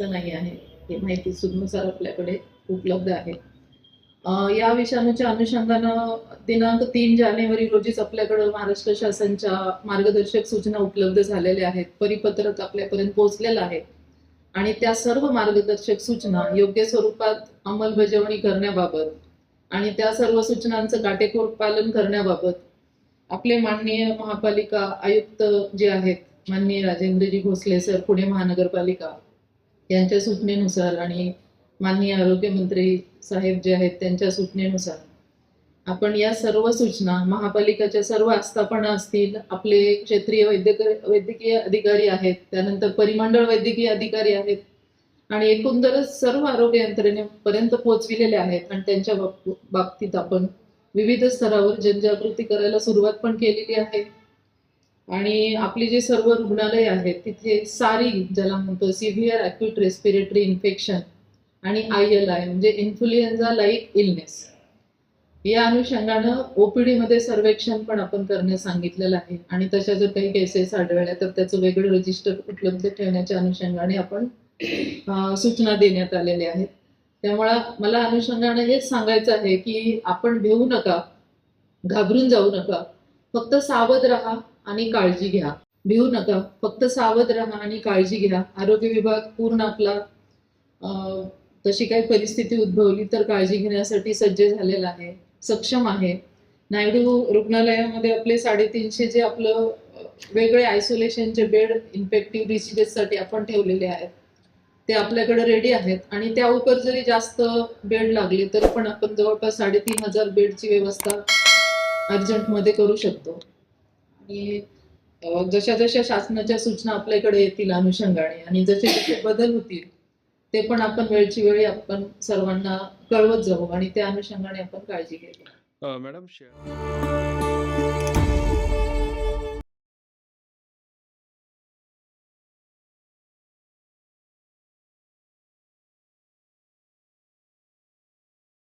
असं नाही आहे. ही माहिती सुनुसार आपल्याकडे उपलब्ध आहे. या विषाणूच्या अनुषंगानं दिनांक तीन जानेवारी रोजीच आपल्याकडे महाराष्ट्र शासनच्या मार्गदर्शक सूचना उपलब्ध झालेल्या आहेत. परिपत्रक आपल्यापर्यंत पोहोचलेलं आहे. आणि त्या सर्व मार्गदर्शक सूचना योग्य स्वरूपात अंमलबजावणी करण्याबाबत आणि त्या सर्व सूचनांचं काटेकोर पालन करण्याबाबत आपले माननीय महापालिका आयुक्त जे आहेत माननीय राजेंद्रजी भोसले सर पुणे महानगरपालिका यांच्या सूचनेनुसार आणि माननीय आरोग्यमंत्री साहेब जे आहेत त्यांच्या सूचनेनुसार आपण या सर्व सूचना महापालिकेच्या सर्व आस्थापना असतील आपले क्षेत्रीय वैद्यक वैद्यकीय अधिकारी आहेत त्यानंतर परिमंडळ वैद्यकीय अधिकारी आहेत आणि एकंदरच सर्व आरोग्य यंत्रणेपर्यंत पोहोचविलेले आहेत आणि त्यांच्या बाबतीत आपण विविध स्तरावर जनजागृती करायला सुरुवात पण केलेली आहे. आणि आपली जे सर्व रुग्णालय आहेत तिथे सारी ज्याला म्हणतो सिव्हिअर अक्यूट रेस्पिरेटरी इन्फेक्शन आणि आय एल आय म्हणजे इन्फ्लुएन्झा लाईक इलनेस या अनुषंगानं ओपीडी मध्ये सर्वेक्षण पण आपण करण्यास सांगितलेलं आहे. आणि तशा जर काही केसेस आढळल्या तर त्याचं वेगळं रजिस्टर उपलब्ध ठेवण्याच्या अनुषंगाने आपण सूचना देण्यात आलेल्या आहेत. त्यामुळं मला अनुषंगाने हेच सांगायचं आहे की आपण भेऊ नका घाबरून जाऊ नका. फक्त सावध राहा. आणि काळजी घ्या. भिवू नका. फक्त सावध राहा आणि काळजी घ्या. आरोग्य विभाग पूर्ण आपला तशी काही परिस्थिती उद्भवली तर काळजी घेण्यासाठी सज्ज झालेला आहे. सक्षम आहे. नायडू रुग्णालयामध्ये आपले साडेतीनशे जे आपलं वेगळे आयसोलेशनचे बेड इन्फेक्टिव्ह डिसिजेससाठी आपण ठेवलेले आहेत. ते आपल्याकडे रेडी आहेत. आणि त्या उपर जरी जास्त बेड लागले तरी पण आपण जवळपास साडेतीन हजार बेडची व्यवस्था अर्जंटमध्ये करू शकतो. की जशा जशा शासनाच्या सूचना आपल्याकडे येतील अनुषंगाने आणि जसे जसे बदल होतील ते पण आपण वेळची वेळी आपण सर्वांना कळवत जाऊ आणि त्या अनुषंगाने आपण काळजी घेऊ मॅडम